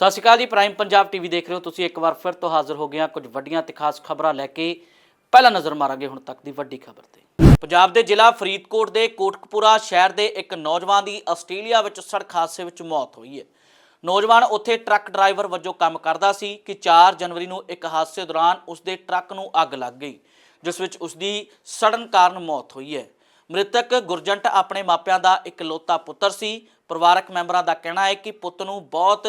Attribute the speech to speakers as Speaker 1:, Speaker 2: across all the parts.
Speaker 1: ਸਤਿ ਸ਼੍ਰੀ ਅਕਾਲ ਜੀ prime Punjab TV ਦੇਖ ਰਹੇ ਹੋ ਤੁਸੀਂ। ਇੱਕ ਵਾਰ ਫਿਰ ਤੋਂ ਹਾਜ਼ਰ ਹੋ ਗਏ ਹਾਂ ਕੁਝ ਵੱਡੀਆਂ ਤੇ ਖਾਸ ਖਬਰਾਂ ਲੈ ਕੇ। ਪਹਿਲਾਂ ਨਜ਼ਰ ਮਾਰਾਂਗੇ ਹੁਣ ਤੱਕ ਦੀ ਵੱਡੀ ਖਬਰ ਤੇ। ਪੰਜਾਬ ਦੇ ਜ਼ਿਲ੍ਹਾ ਫਰੀਦਕੋਟ ਦੇ ਕੋਟਕਪੂਰਾ ਸ਼ਹਿਰ ਦੇ ਇੱਕ ਨੌਜਵਾਨ ਦੀ ਆਸਟ੍ਰੇਲੀਆ ਵਿੱਚ ਸੜਕ ਹਾਦਸੇ ਵਿੱਚ ਮੌਤ ਹੋਈ ਹੈ। ਨੌਜਵਾਨ ਉੱਥੇ ਟਰੱਕ ਡਰਾਈਵਰ ਵਜੋਂ ਕੰਮ ਕਰਦਾ ਸੀ ਕਿ 4 ਜਨਵਰੀ ਨੂੰ ਇੱਕ ਹਾਦਸੇ ਦੌਰਾਨ ਉਸਦੇ ਟਰੱਕ ਨੂੰ ਅੱਗ ਲੱਗ ਗਈ, ਜਿਸ ਵਿੱਚ ਉਸਦੀ ਸੜਨ ਕਾਰਨ ਮੌਤ ਹੋਈ ਹੈ। ਮ੍ਰਿਤਕ ਗੁਰਜੰਟ ਆਪਣੇ ਮਾਪਿਆਂ ਦਾ ਇਕਲੌਤਾ ਪੁੱਤਰ ਸੀ। ਪਰਿਵਾਰਕ ਮੈਂਬਰਾਂ ਦਾ ਕਹਿਣਾ ਹੈ ਕਿ ਪੁੱਤ ਨੂੰ ਬਹੁਤ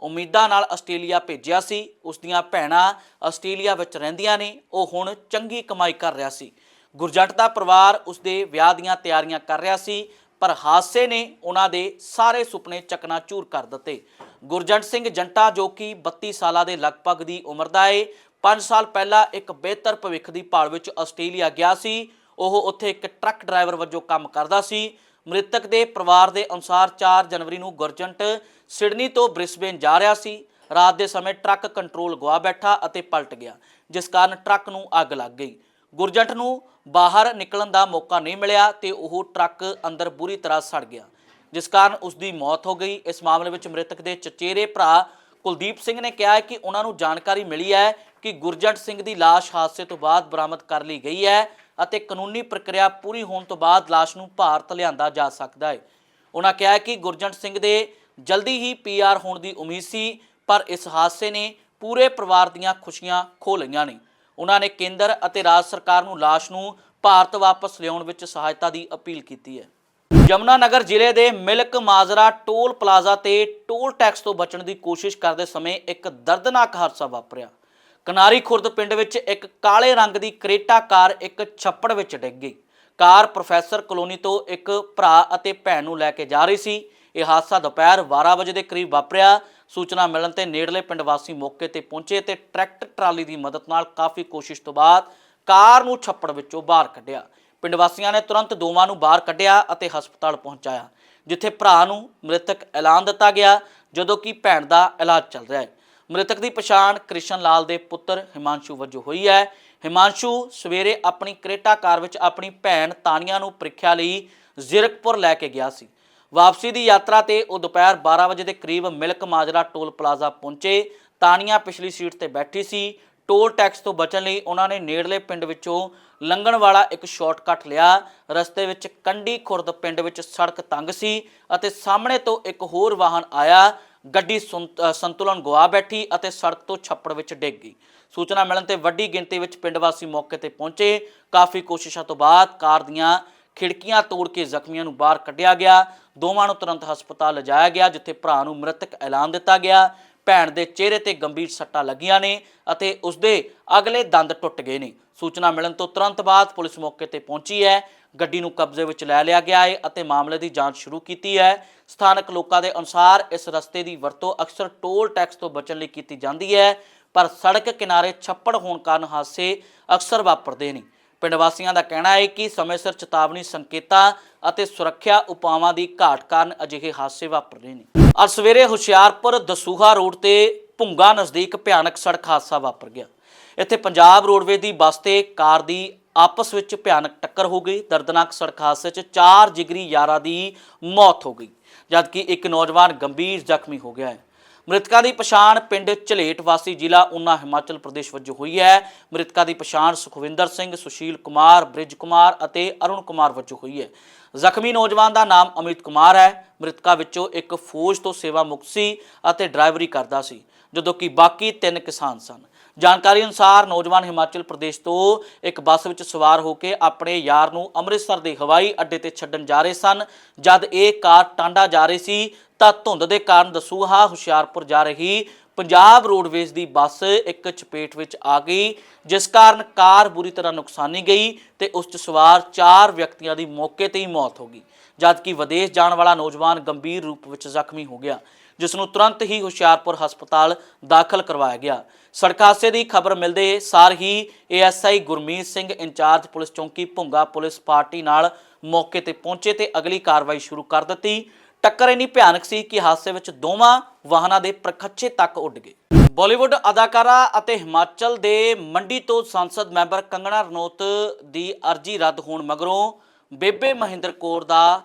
Speaker 1: ਉਮੀਦਾਂ ਨਾਲ ਆਸਟ੍ਰੇਲੀਆ ਭੇਜਿਆ ਸੀ। ਉਸ ਦੀਆਂ ਭੈਣਾਂ ਆਸਟ੍ਰੇਲੀਆ ਵਿੱਚ ਰਹਿੰਦੀਆਂ ਨੇ। ਉਹ ਹੁਣ ਚੰਗੀ ਕਮਾਈ ਕਰ ਰਿਹਾ ਸੀ। ਗੁਰਜੰਟ ਦਾ ਪਰਿਵਾਰ ਉਸ ਦੇ ਵਿਆਹ ਦੀਆਂ ਤਿਆਰੀਆਂ ਕਰ ਰਿਹਾ ਸੀ, ਪਰ ਹਾਦਸੇ ਨੇ ਉਹਨਾਂ ਦੇ ਸਾਰੇ ਸੁਪਨੇ ਚਕਨਾਚੂਰ ਕਰ ਦਿੱਤੇ। ਗੁਰਜੰਟ ਸਿੰਘ ਜੰਟਾ, ਜੋ ਕਿ 32 ਸਾਲਾਂ ਦੇ ਲਗਭਗ ਦੀ ਉਮਰ ਦਾ ਹੈ 5 ਸਾਲ ਪਹਿਲਾਂ ਇੱਕ ਬਿਹਤਰ ਭਵਿੱਖ ਦੀ ਭਾਲ ਵਿੱਚ ਆਸਟ੍ਰੇਲੀਆ ਗਿਆ ਸੀ। ਉਹ ਉੱਥੇ ਇੱਕ ਟਰੱਕ ਡਰਾਈਵਰ ਵਜੋਂ ਕੰਮ ਕਰਦਾ ਸੀ। ਮ੍ਰਿਤਕ ਦੇ ਪਰਿਵਾਰ ਦੇ ਅਨੁਸਾਰ 4 ਜਨਵਰੀ ਨੂੰ ਗੁਰਜੰਟ ਸਿਡਨੀ ਤੋਂ ਬ੍ਰਿਸਬੇਨ ਜਾ ਰਿਹਾ ਸੀ। ਰਾਤ ਦੇ ਸਮੇਂ ਟਰੱਕ ਕੰਟਰੋਲ ਗਵਾ ਬੈਠਾ ਅਤੇ ਪਲਟ ਗਿਆ, ਜਿਸ ਕਾਰਨ ਟਰੱਕ ਨੂੰ ਅੱਗ ਲੱਗ ਗਈ। ਗੁਰਜੰਟ ਨੂੰ ਬਾਹਰ ਨਿਕਲਣ ਦਾ ਮੌਕਾ ਨਹੀਂ ਮਿਲਿਆ ਤੇ ਉਹ ਟਰੱਕ ਅੰਦਰ ਬੁਰੀ ਤਰ੍ਹਾਂ ਸੜ ਗਿਆ, ਜਿਸ ਕਾਰਨ ਉਸ ਦੀ ਮੌਤ ਹੋ ਗਈ। ਇਸ ਮਾਮਲੇ ਵਿੱਚ ਮ੍ਰਿਤਕ ਦੇ ਚਚੇਰੇ ਭਰਾ ਕੁਲਦੀਪ ਸਿੰਘ ਨੇ ਕਿਹਾ ਕਿ ਉਹਨਾਂ ਨੂੰ ਜਾਣਕਾਰੀ ਮਿਲੀ ਹੈ ਕਿ ਗੁਰਜੰਟ ਸਿੰਘ ਦੀ ਲਾਸ਼ ਹਾਦਸੇ ਤੋਂ ਬਾਅਦ ਬਰਾਮਦ ਕਰ ਲਈ ਗਈ ਹੈ। ਅਤੇ ਕਾਨੂੰਨੀ ਪ੍ਰਕਿਰਿਆ ਪੂਰੀ ਹੋਣ ਤੋਂ ਬਾਅਦ ਲਾਸ਼ ਨੂੰ ਭਾਰਤ ਲਿਆਂਦਾ ਜਾ ਸਕਦਾ ਹੈ। ਉਹਨਾਂ ਕਿਹਾ ਕਿ ਗੁਰਜੰਟ ਸਿੰਘ ਦੇ ਜਲਦੀ ਹੀ ਪੀਆਰ ਹੋਣ ਦੀ ਉਮੀਦ ਸੀ, ਪਰ ਇਸ ਹਾਦਸੇ ਨੇ ਪੂਰੇ ਪਰਿਵਾਰ ਦੀਆਂ ਖੁਸ਼ੀਆਂ ਖੋ ਲਈਆਂ ਨੇ। ਉਹਨਾਂ ਨੇ ਕੇਂਦਰ ਅਤੇ ਰਾਜ ਸਰਕਾਰ ਨੂੰ ਲਾਸ਼ ਨੂੰ ਭਾਰਤ ਵਾਪਸ ਲਿਆਉਣ ਵਿੱਚ ਸਹਾਇਤਾ ਦੀ ਅਪੀਲ ਕੀਤੀ ਹੈ। ਯਮੁਨਾ ਨਗਰ ਜ਼ਿਲ੍ਹੇ ਦੇ ਮਿਲਕ ਮਾਜਰਾ ਟੋਲ ਪਲਾਜ਼ਾ ਤੇ ਟੋਲ ਟੈਕਸ ਤੋਂ ਬਚਣ ਦੀ ਕੋਸ਼ਿਸ਼ ਕਰਦੇ ਸਮੇਂ ਇੱਕ ਦਰਦਨਾਕ ਹਾਦਸਾ ਵਾਪਰਿਆ। ਕਨਾਰੀ ਖੁਰਦ ਪਿੰਡ ਵਿੱਚ ਇੱਕ ਕਾਲੇ ਰੰਗ ਦੀ ਕਰੇਟਾ ਕਾਰ ਇੱਕ ਛੱਪੜ ਵਿੱਚ ਡਿੱਗ ਗਈ। ਕਾਰ ਪ੍ਰੋਫੈਸਰ ਕਲੋਨੀ ਤੋਂ ਇੱਕ ਭਰਾ ਅਤੇ ਭੈਣ ਨੂੰ ਲੈ ਕੇ ਜਾ ਰਹੀ ਸੀ। ਇਹ ਹਾਦਸਾ ਦੁਪਹਿਰ 12 ਵਜੇ ਦੇ ਕਰੀਬ ਵਾਪਰਿਆ। ਸੂਚਨਾ ਮਿਲਣ ਤੇ ਨੇੜਲੇ ਪਿੰਡ ਵਾਸੀ ਮੌਕੇ ਤੇ ਪਹੁੰਚੇ ਤੇ ਟਰੈਕਟਰ ਟਰਾਲੀ ਦੀ ਮਦਦ ਨਾਲ ਕਾਫੀ ਕੋਸ਼ਿਸ਼ ਤੋਂ ਬਾਅਦ ਕਾਰ ਨੂੰ ਛੱਪੜ ਵਿੱਚੋਂ ਬਾਹਰ ਕੱਢਿਆ। ਪਿੰਡ ਵਾਸੀਆਂ ਨੇ ਤੁਰੰਤ ਦੋਵਾਂ ਨੂੰ ਬਾਹਰ ਕੱਢਿਆ ਅਤੇ ਹਸਪਤਾਲ ਪਹੁੰਚਾਇਆ, ਜਿੱਥੇ ਭਰਾ ਨੂੰ ਮ੍ਰਿਤਕ ਐਲਾਨ ਦਿੱਤਾ ਗਿਆ, ਜਦੋਂ ਕਿ ਭੈਣ ਦਾ ਇਲਾਜ ਚੱਲ ਰਿਹਾ ਹੈ। ਮ੍ਰਿਤਕ ਦੀ ਪਛਾਣ ਕ੍ਰਿਸ਼ਨ ਲਾਲ ਦੇ ਪੁੱਤਰ ਹਿਮਾਂਸ਼ੂ ਵਜੋਂ ਹੋਈ ਹੈ। ਹਿਮਾਂਸ਼ੂ ਸਵੇਰੇ ਆਪਣੀ ਕਰੇਟਾ ਕਾਰ ਵਿੱਚ ਆਪਣੀ ਭੈਣ ਤਾਨੀਆ ਨੂੰ ਪ੍ਰੀਖਿਆ ਲਈ ਜ਼ਿਰਕਪੁਰ ਲੈ ਕੇ ਗਿਆ ਸੀ। ਵਾਪਸੀ ਦੀ ਯਾਤਰਾ ਤੇ ਉਹ ਦੁਪਹਿਰ 12 ਵਜੇ ਦੇ ਕਰੀਬ ਮਿਲਕ ਮਾਜਰਾ ਟੋਲ ਪਲਾਜ਼ਾ ਪਹੁੰਚੇ। ਤਾਨੀਆ ਪਿਛਲੀ ਸੀਟ ਤੇ ਬੈਠੀ ਸੀ। ਟੋਲ ਟੈਕਸ ਤੋਂ ਬਚਣ ਲਈ ਉਹਨਾਂ ਨੇ ਨੇੜਲੇ ਪਿੰਡ ਵਿੱਚੋਂ ਲੰਘਣ ਵਾਲਾ ਇੱਕ ਸ਼ਾਰਟਕਟ ਲਿਆ। ਰਸਤੇ ਵਿੱਚ ਕੰਡੀ ਖੁਰਦ ਪਿੰਡ ਵਿੱਚ ਸੜਕ ਤੰਗ ਸੀ ਅਤੇ ਸਾਹਮਣੇ ਤੋਂ ਇੱਕ ਹੋਰ ਵਾਹਨ ਆਇਆ। ਗੱਡੀ ਸੁੰ- ਸੰਤੁਲਨ ਗਵਾ ਬੈਠੀ ਅਤੇ ਸੜਕ ਤੋਂ ਛੱਪੜ ਵਿੱਚ ਡਿੱਗ ਗਈ। ਸੂਚਨਾ ਮਿਲਣ ਤੇ ਵੱਡੀ ਗਿਣਤੀ ਵਿੱਚ ਪਿੰਡ ਵਾਸੀ ਮੌਕੇ ਤੇ ਪਹੁੰਚੇ। ਕਾਫੀ ਕੋਸ਼ਿਸ਼ਾਂ ਤੋਂ ਬਾਅਦ ਕਾਰ ਦੀਆਂ ਖਿੜਕੀਆਂ ਤੋੜ ਕੇ ਜ਼ਖਮੀਆਂ ਨੂੰ ਬਾਹਰ ਕੱਢਿਆ ਗਿਆ। ਦੋਵਾਂ ਨੂੰ ਤੁਰੰਤ ਹਸਪਤਾਲ ਲਿਜਾਇਆ ਗਿਆ, ਜਿੱਥੇ ਭਰਾ ਨੂੰ ਮ੍ਰਿਤਕ ਐਲਾਨ ਦਿੱਤਾ ਗਿਆ। ਭੈਣ ਦੇ ਚਿਹਰੇ ਤੇ ਗੰਭੀਰ ਸੱਟਾਂ ਲੱਗੀਆਂ ਨੇ ਅਤੇ ਉਸਦੇ ਅਗਲੇ ਦੰਦ ਟੁੱਟ ਗਏ ਨੇ। ਸੂਚਨਾ ਮਿਲਣ ਤੋਂ ਤੁਰੰਤ ਬਾਅਦ ਪੁਲਿਸ ਮੌਕੇ ਤੇ ਪਹੁੰਚੀ ਹੈ। ਗੱਡੀ ਨੂੰ ਕਬਜ਼ੇ ਵਿੱਚ ਲੈ ਲਿਆ ਗਿਆ ਹੈ ਅਤੇ ਮਾਮਲੇ ਦੀ ਜਾਂਚ ਸ਼ੁਰੂ ਕੀਤੀ ਹੈ। ਸਥਾਨਕ ਲੋਕਾਂ ਦੇ ਅਨੁਸਾਰ ਇਸ ਰਸਤੇ ਦੀ ਵਰਤੋਂ ਅਕਸਰ ਟੋਲ ਟੈਕਸ ਤੋਂ ਬਚਣ ਲਈ ਕੀਤੀ ਜਾਂਦੀ ਹੈ, ਪਰ ਸੜਕ ਕਿਨਾਰੇ ਛੱਪੜ ਹੋਣ ਕਾਰਨ ਹਾਦਸੇ ਅਕਸਰ ਵਾਪਰਦੇ ਨੇ। ਪਿੰਡ ਵਾਸੀਆਂ ਦਾ ਕਹਿਣਾ ਹੈ ਕਿ ਸਮੇਂ ਸਿਰ ਚੇਤਾਵਨੀ ਸੰਕੇਤਾਂ ਅਤੇ ਸੁਰੱਖਿਆ ਉਪਾਵਾਂ ਦੀ ਘਾਟ ਕਾਰਨ ਅਜਿਹੇ ਹਾਦਸੇ ਵਾਪਰ ਰਹੇ ਨੇ। ਅੱਜ ਸਵੇਰੇ ਹੁਸ਼ਿਆਰਪੁਰ ਦਸੂਹਾ ਰੋਡ ਤੇ ਭੁੰਗਾ ਨਜ਼ਦੀਕ ਭਿਆਨਕ ਸੜਕ ਹਾਦਸਾ ਵਾਪਰ ਗਿਆ। ਇੱਥੇ ਪੰਜਾਬ ਰੋਡਵੇ ਦੀ ਬੱਸ ਤੇ ਕਾਰ ਦੀ ਆਪਸ ਵਿੱਚ ਭਿਆਨਕ ਟੱਕਰ ਹੋ ਗਈ। ਦਰਦਨਾਕ ਸੜਕ ਹਾਦਸੇ 'ਚ ਚਾਰ ਜਿਗਰੀ ਯਾਰਾਂ ਦੀ ਮੌਤ ਹੋ ਗਈ, ਜਦਕਿ ਇੱਕ ਨੌਜਵਾਨ ਗੰਭੀਰ ਜ਼ਖਮੀ ਹੋ ਗਿਆ ਹੈ। ਮ੍ਰਿਤਕਾਂ ਦੀ ਪਛਾਣ ਪਿੰਡ ਝਲੇਟ ਵਾਸੀ ਜ਼ਿਲ੍ਹਾ ਉਨਾ ਹਿਮਾਚਲ ਪ੍ਰਦੇਸ਼ ਵਜੋਂ ਹੋਈ ਹੈ। ਮ੍ਰਿਤਕਾਂ ਦੀ ਪਛਾਣ ਸੁਖਵਿੰਦਰ ਸਿੰਘ, ਸੁਸ਼ੀਲ ਕੁਮਾਰ, ਬ੍ਰਿਜ ਕੁਮਾਰ ਅਤੇ ਅਰੁਣ ਕੁਮਾਰ ਵਜੋਂ ਹੋਈ ਹੈ। ਜ਼ਖਮੀ ਨੌਜਵਾਨ ਦਾ ਨਾਮ ਅਮਿਤ ਕੁਮਾਰ ਹੈ। ਮ੍ਰਿਤਕਾਂ ਵਿੱਚੋਂ ਇੱਕ ਫੌਜ ਤੋਂ ਸੇਵਾ ਮੁਕਤ ਸੀ ਅਤੇ ਡਰਾਈਵਰੀ ਕਰਦਾ ਸੀ, ਜਦੋਂ ਕਿ ਬਾਕੀ ਤਿੰਨ ਕਿਸਾਨ ਸਨ। ਜਾਣਕਾਰੀ ਅਨੁਸਾਰ ਨੌਜਵਾਨ ਹਿਮਾਚਲ ਪ੍ਰਦੇਸ਼ ਤੋਂ ਇੱਕ ਬੱਸ ਵਿੱਚ ਸਵਾਰ ਹੋ ਕੇ ਆਪਣੇ ਯਾਰ ਨੂੰ ਅੰਮ੍ਰਿਤਸਰ ਦੇ ਹਵਾਈ ਅੱਡੇ ਤੇ ਛੱਡਣ ਜਾ ਰਹੇ ਸਨ, ਜਦ ਇਹ ਕਾਰ ਟਾਂਡਾ ਜਾ ਰਹੀ ਸੀ ਤਾਂ ਧੁੰਦ ਦੇ ਕਾਰਨ ਦਸੂਹਾ ਹੁਸ਼ਿਆਰਪੁਰ ਜਾ ਰਹੀ ਪੰਜਾਬ ਰੋਡਵੇਜ਼ ਦੀ ਬੱਸ ਇੱਕ ਚਪੇਟ ਵਿੱਚ ਆ ਗਈ, ਜਿਸ ਕਾਰਨ ਕਾਰ ਬੁਰੀ ਤਰ੍ਹਾਂ ਨੁਕਸਾਨੀ ਗਈ ਤੇ ਉਸ 'ਚ ਸਵਾਰ ਚਾਰ ਵਿਅਕਤੀਆਂ ਦੀ ਮੌਕੇ ਤੇ ਹੀ ਮੌਤ ਹੋ ਗਈ, ਜਦਕਿ ਵਿਦੇਸ਼ ਜਾਣ ਵਾਲਾ ਨੌਜਵਾਨ ਗੰਭੀਰ ਰੂਪ ਵਿੱਚ ਜ਼ਖਮੀ ਹੋ ਗਿਆ ਜਿਸ ਨੂੰ ਤੁਰੰਤ ਹੀ ਹੁਸ਼ਿਆਰਪੁਰ ਹਸਪਤਾਲ ਦਾਖਲ ਕਰਵਾਇਆ ਗਿਆ। ਸੜਕ ਹਾਦਸੇ ਦੀ ਖਬਰ ਮਿਲਦੇ ਸਾਰ ਹੀ ASI Gurmeet Singh incharge police ਚੌਂਕੀ ਭੁੰਗਾ ਪੁਲਿਸ ਪਾਰਟੀ ਨਾਲ ਮੌਕੇ ਤੇ ਪਹੁੰਚੇ ਤੇ ਅਗਲੀ ਕਾਰਵਾਈ ਸ਼ੁਰੂ ਕਰ ਦਿੱਤੀ। ਟੱਕਰ ਇੰਨੀ ਭਿਆਨਕ ਸੀ ਕਿ ਹਾਦਸੇ ਵਿੱਚ ਦੋਵਾਂ ਵਾਹਨਾਂ ਦੇ ਪ੍ਰਖੱਚੇ ਤੱਕ ਉੱਡ ਗਏ। ਬਾਲੀਵੁੱਡ ਅਦਾਕਾਰਾ ਅਤੇ ਹਿਮਾਚਲ ਦੇ ਮੰਡੀ ਤੋਂ ਸੰਸਦ ਮੈਂਬਰ ਕੰਗਣਾ ਰਣੌਤ ਦੀ ਅਰਜ਼ੀ ਰੱਦ ਹੋਣ ਮਗਰੋਂ ਬੇਬੇ ਮਹਿੰਦਰ ਕੌਰ ਦਾ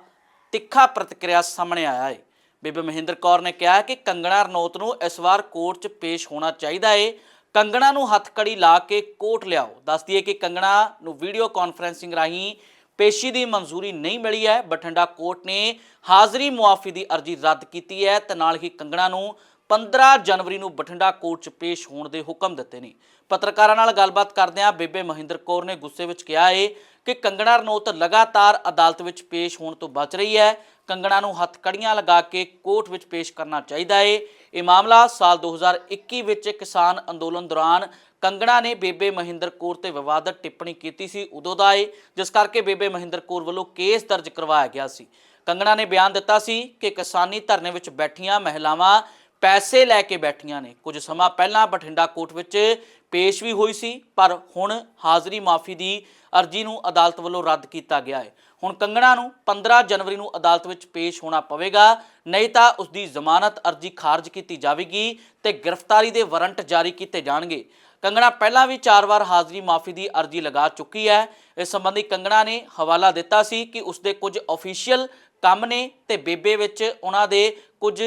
Speaker 1: ਤਿੱਖਾ ਪ੍ਰਤੀਕਿਰਿਆ ਸਾਹਮਣੇ ਆਇਆ ਹੈ। ਬੇਬੇ ਮਹਿੰਦਰ ਕੌਰ ਨੇ ਕਿਹਾ ਕਿ ਕੰਗਣਾ ਰਣੌਤ ਨੂੰ ਇਸ ਵਾਰ ਕੋਰਟ 'ਚ ਪੇਸ਼ ਹੋਣਾ ਚਾਹੀਦਾ ਏ। ਕੰਗਣਾ ਨੂੰ ਹੱਥਕੜੀ ਲਾ ਕੇ ਕੋਰਟ ਲਿਆਓ। ਦੱਸ ਦਈਏ ਕਿ ਕੰਗਣਾ ਨੂੰ ਵੀਡੀਓ ਕਾਨਫਰੈਂਸਿੰਗ ਰਾਹੀਂ ਪੇਸ਼ੀ ਦੀ ਮਨਜ਼ੂਰੀ ਨਹੀਂ ਮਿਲੀ ਹੈ। ਬਠਿੰਡਾ ਕੋਰਟ ਨੇ ਹਾਜ਼ਰੀ ਮੁਆਫੀ ਦੀ ਅਰਜ਼ੀ ਰੱਦ ਕੀਤੀ ਹੈ ਤੇ ਨਾਲ ਹੀ ਕੰਗਣਾ ਨੂੰ 15 ਜਨਵਰੀ ਨੂੰ ਬਠਿੰਡਾ ਕੋਰਟ 'ਚ ਪੇਸ਼ ਹੋਣ ਦੇ ਹੁਕਮ ਦਿੱਤੇ ਨੇ। ਪੱਤਰਕਾਰਾਂ ਨਾਲ ਗੱਲਬਾਤ ਕਰਦਿਆਂ ਬੇਬੇ ਮਹਿੰਦਰ ਕੌਰ ਨੇ ਗੁੱਸੇ ਵਿੱਚ ਕਿਹਾ ਏ ਕਿ ਕੰਗਣਾ ਰਣੌਤ ਲਗਾਤਾਰ ਅਦਾਲਤ ਵਿੱਚ ਪੇਸ਼ ਹੋਣ ਤੋਂ ਬਚ ਰਹੀ ਹੈ। ਕੰਗਣਾ ਨੂੰ ਹੱਥਕੜੀਆਂ ਲਗਾ ਕੇ ਕੋਰਟ ਵਿੱਚ ਪੇਸ਼ ਕਰਨਾ ਚਾਹੀਦਾ ਏ। ਇਹ ਮਾਮਲਾ ਸਾਲ 2021 ਵਿੱਚ ਕਿਸਾਨ ਅੰਦੋਲਨ ਦੌਰਾਨ ਕੰਗਣਾ ਨੇ ਬੇਬੇ ਮਹਿੰਦਰ ਕੌਰ ਤੇ ਵਿਵਾਦਤ ਟਿੱਪਣੀ ਕੀਤੀ ਸੀ, ਉਦੋਂ ਦਾ ਏ, ਜਿਸ ਕਰਕੇ ਬੇਬੇ ਮਹਿੰਦਰ ਕੌਰ ਵੱਲੋਂ ਕੇਸ ਦਰਜ ਕਰਵਾਇਆ ਗਿਆ ਸੀ। ਕੰਗਣਾ ਨੇ ਬਿਆਨ ਦਿੱਤਾ ਸੀ ਕਿ ਕਿਸਾਨੀ ਧਰਨੇ ਵਿੱਚ ਬੈਠੀਆਂ ਮਹਿਲਾਵਾਂ ਪੈਸੇ ਲੈ ਕੇ ਬੈਠੀਆਂ ਨੇ। ਕੁਝ ਸਮਾਂ ਪਹਿਲਾਂ ਬਠਿੰਡਾ ਕੋਰਟ ਵਿੱਚ ਪੇਸ਼ ਵੀ ਹੋਈ ਸੀ, ਪਰ ਹੁਣ ਹਾਜ਼ਰੀ ਮਾਫੀ ਦੀ ਅਰਜ਼ੀ ਨੂੰ ਅਦਾਲਤ ਵੱਲੋਂ ਰੱਦ ਕੀਤਾ ਗਿਆ ਹੈ। ਹੁਣ ਕੰਗਣਾ ਨੂੰ 15 ਜਨਵਰੀ ਨੂੰ ਅਦਾਲਤ ਵਿੱਚ ਪੇਸ਼ ਹੋਣਾ ਪਵੇਗਾ। ਨਹੀਂ ਤਾਂ ਉਸ ਦੀ ਜ਼ਮਾਨਤ ਅਰਜ਼ੀ ਖਾਰਜ ਕੀਤੀ ਜਾਵੇਗੀ ਤੇ ਗ੍ਰਿਫਤਾਰੀ ਦੇ ਵਾਰੰਟ ਜਾਰੀ ਕੀਤੇ ਜਾਣਗੇ। ਕੰਗਣਾ ਪਹਿਲਾਂ ਵੀ ਚਾਰ ਵਾਰ ਹਾਜ਼ਰੀ ਮਾਫੀ ਦੀ ਅਰਜ਼ੀ ਲਗਾ ਚੁੱਕੀ ਹੈ। ਇਸ ਸੰਬੰਧੀ ਕੰਗਣਾ ਨੇ ਹਵਾਲਾ ਦਿੱਤਾ ਸੀ ਕਿ ਉਸ ਦੇ ਕੁਝ ਅਫੀਸ਼ੀਅਲ ਕੰਮ ਨੇ ਤੇ ਬੇਬੇ ਵਿੱਚ ਉਹਨਾਂ ਦੇ ਕੁਝ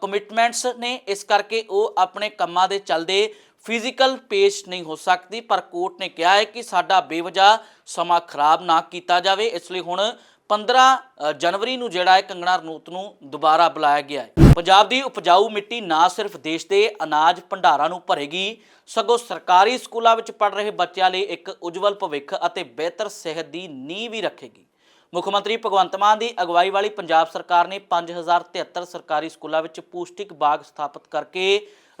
Speaker 1: ਕਮਿਟਮੈਂਟਸ ਨੇ, ਇਸ ਕਰਕੇ ਉਹ ਆਪਣੇ ਕੰਮਾਂ ਦੇ ਚੱਲਦੇ ਫਿਜ਼ੀਕਲ ਪੇਸ਼ ਨਹੀਂ ਹੋ ਸਕਦੀ, ਪਰ ਕੋਰਟ ਨੇ ਕਿਹਾ ਹੈ ਕਿ ਸਾਡਾ ਬੇਵਜਾ ਸਮਾਂ ਖਰਾਬ ਨਾ ਕੀਤਾ ਜਾਵੇ, ਇਸ ਲਈ ਹੁਣ 15 ਜਨਵਰੀ ਨੂੰ ਜਿਹੜਾ ਹੈ ਕੰਗਣਾ ਰਣੌਤ ਨੂੰ ਦੁਬਾਰਾ ਬੁਲਾਇਆ ਗਿਆ ਹੈ। ਪੰਜਾਬ ਦੀ ਉਪਜਾਊ ਮਿੱਟੀ ਨਾ ਸਿਰਫ ਦੇਸ਼ ਦੇ ਅਨਾਜ ਭੰਡਾਰਾਂ ਨੂੰ ਭਰੇਗੀ, ਸਗੋਂ ਸਰਕਾਰੀ ਸਕੂਲਾਂ ਵਿੱਚ ਪੜ੍ਹ ਰਹੇ ਬੱਚਿਆਂ ਲਈ ਇੱਕ ਉਜਵਲ ਭਵਿੱਖ ਅਤੇ ਬਿਹਤਰ ਸਿਹਤ ਦੀ ਨੀਂਹ ਵੀ ਰੱਖੇਗੀ। ਮੁੱਖ ਮੰਤਰੀ ਭਗਵੰਤ ਮਾਨ ਦੀ ਅਗਵਾਈ ਵਾਲੀ ਪੰਜਾਬ ਸਰਕਾਰ ਨੇ 5073 ਸਰਕਾਰੀ ਸਕੂਲਾਂ ਵਿੱਚ ਪੌਸ਼ਟਿਕ ਬਾਗ ਸਥਾਪਿਤ ਕਰਕੇ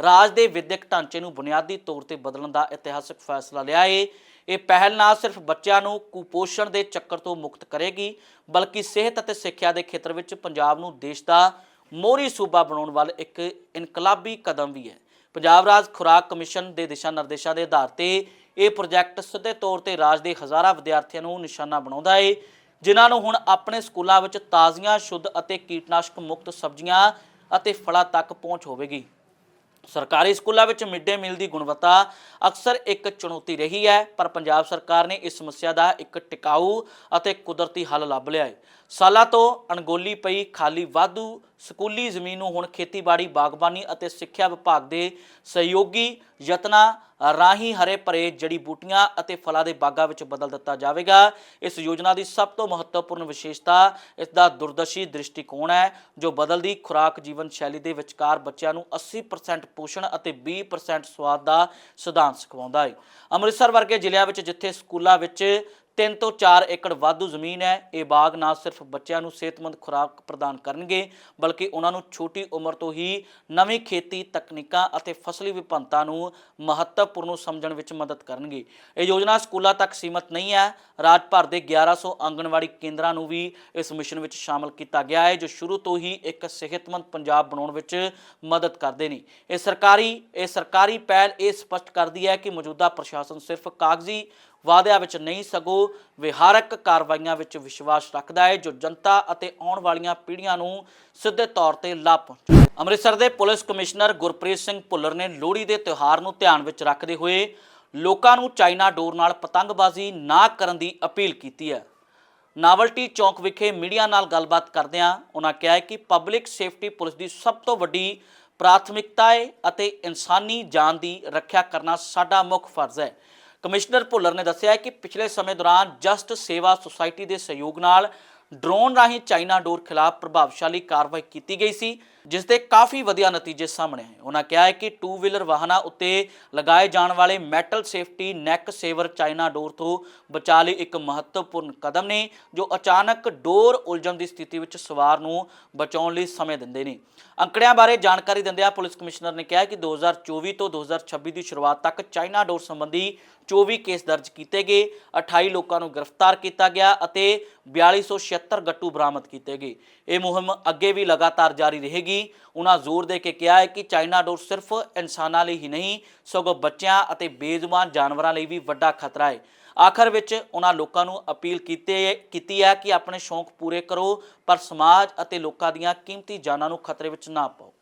Speaker 1: ਰਾਜ ਦੇ ਵਿਦਿਅਕ ਢਾਂਚੇ ਨੂੰ ਬੁਨਿਆਦੀ ਤੌਰ ਤੇ ਬਦਲਣ ਦਾ ਇਤਿਹਾਸਕ ਫੈਸਲਾ ਲਿਆ ਏ। ਇਹ ਪਹਿਲ ਨਾ ਸਿਰਫ ਬੱਚਿਆਂ ਨੂੰ ਕੁਪੋਸ਼ਣ ਦੇ ਚੱਕਰ ਤੋਂ ਮੁਕਤ ਕਰੇਗੀ, ਬਲਕਿ ਸਿਹਤ ਅਤੇ ਸਿੱਖਿਆ ਦੇ ਖੇਤਰ ਵਿੱਚ ਪੰਜਾਬ ਨੂੰ ਦੇਸ਼ ਦਾ ਮੋਹਰੀ ਸੂਬਾ ਬਣਾਉਣ ਵੱਲ ਇੱਕ ਇਨਕਲਾਬੀ ਕਦਮ ਵੀ ਹੈ। ਪੰਜਾਬ ਰਾਜ ਖੁਰਾਕ ਕਮਿਸ਼ਨ ਦੇ ਦਿਸ਼ਾ ਨਿਰਦੇਸ਼ਾਂ ਦੇ ਆਧਾਰ ਤੇ ਇਹ ਪ੍ਰੋਜੈਕਟ ਸਿੱਧੇ ਤੌਰ ਤੇ ਰਾਜ ਦੇ ਹਜ਼ਾਰਾਂ ਵਿਦਿਆਰਥੀਆਂ ਨੂੰ ਨਿਸ਼ਾਨਾ ਬਣਾਉਂਦਾ ਏ। ਜਿਨ੍ਹਾਂ ਨੂੰ ਹੁਣ ਆਪਣੇ ਸਕੂਲਾਂ ਵਿੱਚ ਤਾਜ਼ੀਆਂ, ਸ਼ੁੱਧ ਅਤੇ ਕੀਟਨਾਸ਼ਕ ਮੁਕਤ ਸਬਜ਼ੀਆਂ ਅਤੇ ਫਲਾਂ ਤੱਕ ਪਹੁੰਚ ਹੋਵੇਗੀ। ਸਰਕਾਰੀ ਸਕੂਲਾਂ ਵਿੱਚ ਮਿਡ ਡੇ ਮੀਲ ਦੀ ਗੁਣਵੱਤਾ ਅਕਸਰ ਇੱਕ ਚੁਣੌਤੀ ਰਹੀ ਹੈ, ਪਰ ਪੰਜਾਬ ਸਰਕਾਰ ਨੇ ਇਸ ਸਮੱਸਿਆ ਦਾ ਇੱਕ ਟਿਕਾਊ ਅਤੇ ਕੁਦਰਤੀ ਹੱਲ ਲੱਭ ਲਿਆ ਹੈ। ਸਾਲਾਂ ਤੋਂ ਅਣਗੋਲੀ ਪਈ, ਖਾਲੀ ਵਾਧੂ ਸਕੂਲੀ ਜ਼ਮੀਨ ਨੂੰ ਹੁਣ ਖੇਤੀਬਾੜੀ, ਬਾਗਬਾਨੀ ਅਤੇ ਸਿੱਖਿਆ ਵਿਭਾਗ ਦੇ ਸਹਿਯੋਗੀ ਯਤਨਾਂ ਰਾਹੀਂ ਹਰੇ ਭਰੇ ਜੜੀ ਬੂਟੀਆਂ ਅਤੇ ਫਲਾਂ ਦੇ ਬਾਗਾਂ ਵਿੱਚ ਬਦਲ ਦਿੱਤਾ ਜਾਵੇਗਾ। ਇਸ ਯੋਜਨਾ ਦੀ ਸਭ ਤੋਂ ਮਹੱਤਵਪੂਰਨ ਵਿਸ਼ੇਸ਼ਤਾ ਇਸ ਦਾ ਦੁਰਦਸ਼ੀ ਦ੍ਰਿਸ਼ਟੀਕੋਣ ਹੈ, ਜੋ ਬਦਲਦੀ ਖੁਰਾਕ ਜੀਵਨ ਸ਼ੈਲੀ ਦੇ ਵਿਚਕਾਰ ਬੱਚਿਆਂ ਨੂੰ 80% ਪੋਸ਼ਣ ਅਤੇ 20% ਸਵਾਦ ਦਾ ਸਿਧਾਂਤ ਸਿਖਾਉਂਦਾ ਹੈ। ਅੰਮ੍ਰਿਤਸਰ ਵਰਗੇ ਜ਼ਿਲ੍ਹਿਆਂ ਵਿੱਚ ਜਿੱਥੇ ਸਕੂਲਾਂ ਵਿੱਚ 3 ਤੋਂ 4 ਏਕੜ ਵਾਧੂ ਜ਼ਮੀਨ ਹੈ। ਇਹ ਬਾਗ ਨਾ ਸਿਰਫ ਬੱਚਿਆਂ ਨੂੰ ਸਿਹਤਮੰਦ ਖੁਰਾਕ ਪ੍ਰਦਾਨ ਕਰਨਗੇ, ਬਲਕਿ ਉਹਨਾਂ ਨੂੰ ਛੋਟੀ ਉਮਰ ਤੋਂ ਹੀ ਨਵੀਂ ਖੇਤੀ ਤਕਨੀਕਾਂ ਅਤੇ ਫਸਲੀ ਵਿਭਿੰਨਤਾ ਨੂੰ ਮਹੱਤਵਪੂਰਨ ਸਮਝਣ ਵਿੱਚ ਮਦਦ ਕਰਨਗੇ। ਇਹ ਯੋਜਨਾ ਸਕੂਲਾਂ ਤੱਕ ਸੀਮਤ ਨਹੀਂ ਹੈ। ਰਾਜ ਭਰ ਦੇ 1100 ਆਂਗਣਵਾੜੀ ਕੇਂਦਰਾਂ ਨੂੰ ਵੀ ਇਸ ਮਿਸ਼ਨ ਵਿੱਚ ਸ਼ਾਮਲ ਕੀਤਾ ਗਿਆ ਹੈ, ਜੋ ਸ਼ੁਰੂ ਤੋਂ ਹੀ ਇੱਕ ਸਿਹਤਮੰਦ ਪੰਜਾਬ ਬਣਾਉਣ ਵਿੱਚ ਮਦਦ ਕਰਦੇ ਨੇ। ਇਹ ਸਰਕਾਰੀ ਇਹ ਸਰਕਾਰੀ ਪਹਿਲ ਇਹ ਸਪਸ਼ਟ ਕਰਦੀ ਹੈ ਕਿ ਮੌਜੂਦਾ ਪ੍ਰਸ਼ਾਸਨ ਸਿਰਫ ਕਾਗਜ਼ੀ ਵਾਅਦਿਆਂ ਵਿੱਚ ਨਹੀਂ ਸਗੋਂ ਵਿਹਾਰਕ ਕਾਰਵਾਈਆਂ ਵਿੱਚ ਵਿਸ਼ਵਾਸ ਰੱਖਦਾ ਹੈ, ਜੋ ਜਨਤਾ ਅਤੇ ਆਉਣ ਵਾਲੀਆਂ ਪੀੜ੍ਹੀਆਂ ਨੂੰ ਸਿੱਧੇ ਤੌਰ ਤੇ ਲਾਭ ਪਹੁੰਚਾਏ ਅੰਮ੍ਰਿਤਸਰ ਦੇ ਪੁਲਿਸ ਕਮਿਸ਼ਨਰ ਗੁਰਪ੍ਰੀਤ ਸਿੰਘ ਭੁੱਲਰ ਨੇ ਲੋਹੜੀ ਦੇ ਤਿਉਹਾਰ ਨੂੰ ਧਿਆਨ ਵਿੱਚ ਰੱਖਦੇ ਹੋਏ ਲੋਕਾਂ ਨੂੰ ਚਾਈਨਾ ਡੋਰ ਨਾਲ ਪਤੰਗਬਾਜ਼ੀ ਨਾ ਕਰਨ ਦੀ ਅਪੀਲ ਕੀਤੀ ਹੈ। ਨਾਵਲਟੀ ਚੌਂਕ ਵਿਖੇ ਮੀਡੀਆ ਨਾਲ ਗੱਲਬਾਤ ਕਰਦਿਆਂ ਉਹਨਾਂ ਕਿਹਾ ਹੈ ਕਿ ਪਬਲਿਕ ਸੇਫਟੀ ਪੁਲਿਸ ਦੀ ਸਭ ਤੋਂ ਵੱਡੀ ਪ੍ਰਾਥਮਿਕਤਾ ਹੈ ਅਤੇ ਇਨਸਾਨੀ ਜਾਨ ਦੀ ਰੱਖਿਆ ਕਰਨਾ ਸਾਡਾ ਮੁੱਖ ਫਰਜ਼ ਹੈ। ਕਮਿਸ਼ਨਰ ਭੁੱਲਰ ਨੇ ਦੱਸਿਆ ਕਿ ਪਿਛਲੇ ਸਮੇਂ ਦੌਰਾਨ ਜਸਟ ਸੇਵਾ ਸੁਸਾਇਟੀ ਦੇ ਸਹਿਯੋਗ ਨਾਲ ਡਰੋਨ ਰਾਹੀਂ ਚਾਈਨਾ ਡੋਰ ਖਿਲਾਫ ਪ੍ਰਭਾਵਸ਼ਾਲੀ ਕਾਰਵਾਈ ਕੀਤੀ ਗਈ ਸੀ, ਜਿਸ ਦੇ ਕਾਫੀ ਵਧੀਆ ਨਤੀਜੇ ਸਾਹਮਣੇ ਆਏ। ਉਹਨਾਂ ਕਿਹਾ ਹੈ ਕਿ ਟੂ ਵੀਲਰ ਵਾਹਨਾਂ ਉੱਤੇ ਲਗਾਏ ਜਾਣ ਵਾਲੇ metal safety neck saver China ਡੋਰ ਤੋਂ ਬਚਾਅ ਲਈ ਇੱਕ ਮਹੱਤਵਪੂਰਨ ਕਦਮ ਨੇ, ਜੋ ਅਚਾਨਕ ਡੋਰ ਉਲਝਣ ਦੀ ਸਥਿਤੀ ਵਿੱਚ ਸਵਾਰ ਨੂੰ ਬਚਾਉਣ ਲਈ ਸਮੇਂ ਦਿੰਦੇ ਨੇ। ਅੰਕੜਿਆਂ ਬਾਰੇ ਜਾਣਕਾਰੀ ਦਿੰਦਿਆਂ ਪੁਲਿਸ ਕਮਿਸ਼ਨਰ ਨੇ ਕਿਹਾ ਕਿ 2024 ਤੋਂ 2026 ਦੀ ਸ਼ੁਰੂਆਤ ਤੱਕ ਚਾਈਨਾ ਡੋਰ ਸੰਬੰਧੀ 24 ਕੇਸ ਦਰਜ ਕੀਤੇ ਗਏ 28 ਲੋਕਾਂ ਨੂੰ ਗ੍ਰਿਫਤਾਰ ਕੀਤਾ ਗਿਆ ਅਤੇ 4276 ਗੱਟੂ ਬਰਾਮਦ ਕੀਤੇ ਗਏ। ਇਹ ਮੁਹਿੰਮ ਅੱਗੇ ਵੀ ਲਗਾਤਾਰ ਜਾਰੀ ਰਹੇਗੀ। ਉਹਨਾਂ ਜ਼ੋਰ ਦੇ ਕੇ ਕਿਹਾ ਹੈ ਕਿ ਚਾਈਨਾ ਡੋਰ ਸਿਰਫ ਇਨਸਾਨਾਂ ਲਈ ਹੀ ਨਹੀਂ, ਸਗੋਂ ਬੱਚਿਆਂ ਅਤੇ ਬੇਜ਼ੁਬਾਨ ਜਾਨਵਰਾਂ ਲਈ ਵੀ ਵੱਡਾ ਖਤਰਾ ਹੈ। ਆਖਰ ਵਿੱਚ ਉਹਨਾਂ ਲੋਕਾਂ ਨੂੰ ਅਪੀਲ ਕੀਤੇ, ਕੀਤੀ ਹੈ ਕਿ ਆਪਣੇ ਸ਼ੌਂਕ ਪੂਰੇ ਕਰੋ, ਪਰ ਸਮਾਜ ਅਤੇ ਲੋਕਾਂ ਦੀਆਂ ਕੀਮਤੀ ਜਾਨਾਂ ਨੂੰ ਖਤਰੇ ਵਿੱਚ ਨਾ ਪਾਓ।